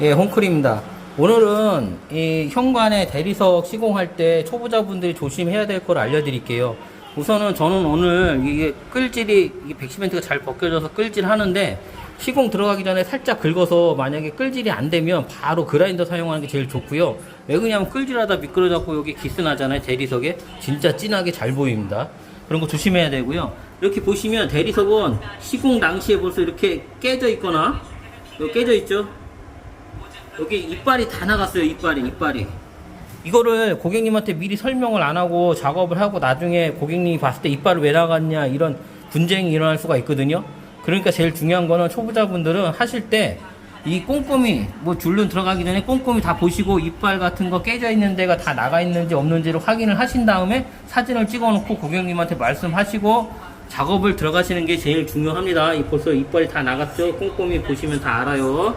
예, 홍클입니다. 오늘은 이 현관에 대리석 시공할 때 초보자분들이 조심해야 될 걸 알려드릴게요. 우선은 저는 오늘 이게 끌질이 이게 백시멘트가 잘 벗겨져서 끌질 하는데 시공 들어가기 전에 살짝 긁어서 만약에 끌질이 안 되면 바로 그라인더 사용하는 게 제일 좋고요. 왜 그러냐면 끌질하다 미끄러져갖고 여기 기스 나잖아요. 대리석에 진짜 진하게 잘 보입니다. 그런 거 조심해야 되고요. 이렇게 보시면 대리석은 시공 당시에 벌써 이렇게 깨져 있거나 깨져 있죠. 여기 이빨이 다 나갔어요. 이빨이 이빨이. 이거를 고객님한테 미리 설명을 안 하고 작업을 하고 나중에 고객님이 봤을 때 이빨이 왜 나갔냐 이런 분쟁이 일어날 수가 있거든요. 그러니까 제일 중요한 거는 초보자분들은 하실 때 이 꼼꼼히 뭐 줄눈 들어가기 전에 꼼꼼히 다 보시고 이빨 같은 거 깨져 있는 데가 다 나가 있는지 없는지를 확인을 하신 다음에 사진을 찍어 놓고 고객님한테 말씀하시고 작업을 들어가시는 게 제일 중요합니다. 이 벌써 이빨이 다 나갔죠? 꼼꼼히 보시면 다 알아요.